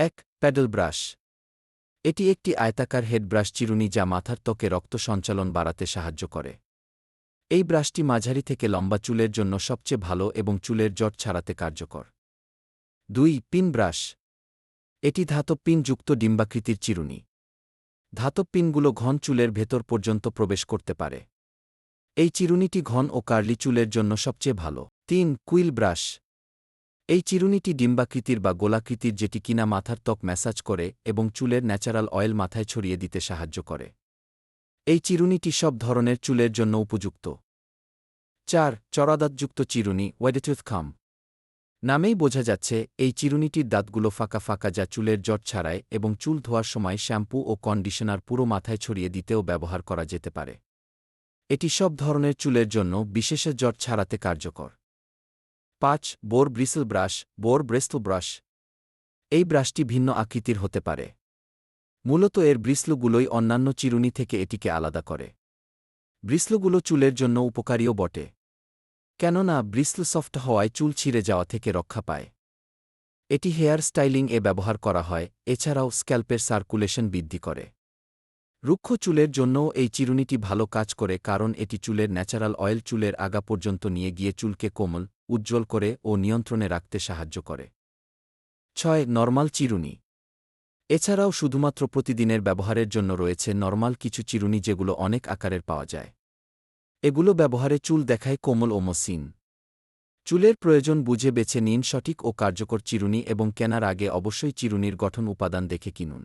এক pedal brush. এটি একটি আয়তাকার হেড ব্রাশ চিরুনি যা মাথার ত্বকে রক্ত সঞ্চালন বাড়াতে সাহায্য করে। এই ব্রাশটি মাঝারি থেকে লম্বা চুলের জন্য সবচেয়ে ভালো এবং চুলের জট ছাড়াতে কার্যকর। দুই, পিন ব্রাশ। এটি ধাতব পিনযুক্ত ডিম্বাকৃতির চিরুনি। ধাতব পিনগুলো ঘন চুলের ভেতর পর্যন্ত প্রবেশ করতে পারে। এই চিরুনিটি ঘন ও কার্লি চুলের জন্য সবচেয়ে ভালো। তিন, কুইল ব্রাশ। এই চিরুনিটি ডিম্বাকৃতির বা গোলাকৃতির যেটি কিনা মাথার ত্বক ম্যাসাজ করে এবং চুলের ন্যাচারাল অয়েল মাথায় ছড়িয়ে দিতে সাহায্য করে। এই চিরুনিটি সব ধরনের চুলের জন্য উপযুক্ত। চার চড়াদাঁতযুক্ত চিরুনি ওয়েডেটুথ খাম নামেই বোঝা যাচ্ছে, এই চিরুনিটির দাঁতগুলো ফাঁকা ফাঁকা যা চুলের জট ছাড়ায় এবং চুল ধোয়ার সময় শ্যাম্পু ও কন্ডিশনার পুরো মাথায় ছড়িয়ে দিতেও ব্যবহার করা যেতে পারে। এটি সব ধরনের চুলের জন্য বিশেষ জট ছাড়াতে কার্যকর। পাঁচ, boar bristle brush, boar bristle brush. এই ব্রাশটি ভিন্ন আকৃতির হতে পারে। মূলত এর ব্রিসলুগুলোই অন্যান্য চিরুনি থেকে এটিকে আলাদা করে। ব্রিসলুগুলো চুলের জন্য উপকারীও বটে। কেননা, ব্রিসল সফট হওয়ায় চুল ছিঁড়ে যাওয়া থেকে রক্ষা পায়। এটি হেয়ার স্টাইলিং এ ব্যবহার করা হয়, এছাড়াও স্ক্যাল্পের সার্কুলেশন বৃদ্ধি করে। রুক্ষ চুলের জন্যও এই চিরুনিটি ভালো কাজ করে, কারণ এটি চুলের ন্যাচারাল অয়েল চুলের আগা পর্যন্ত নিয়ে গিয়ে চুলকে কোমল উজ্জ্বল করে ও নিয়ন্ত্রণে রাখতে সাহায্য করে। ছয়, নরমাল চিরুনি। এছাড়াও শুধুমাত্র প্রতিদিনের ব্যবহারের জন্য রয়েছে নরমাল কিছু চিরুনি যেগুলো অনেক আকারের পাওয়া যায়। এগুলো ব্যবহারে চুল দেখায় কোমল ও মসৃণ। চুলের প্রয়োজন বুঝে বেছে নিন সঠিক ও কার্যকর চিরুনি এবং কেনার আগে অবশ্যই চিরুনির গঠন উপাদান দেখে কিনুন।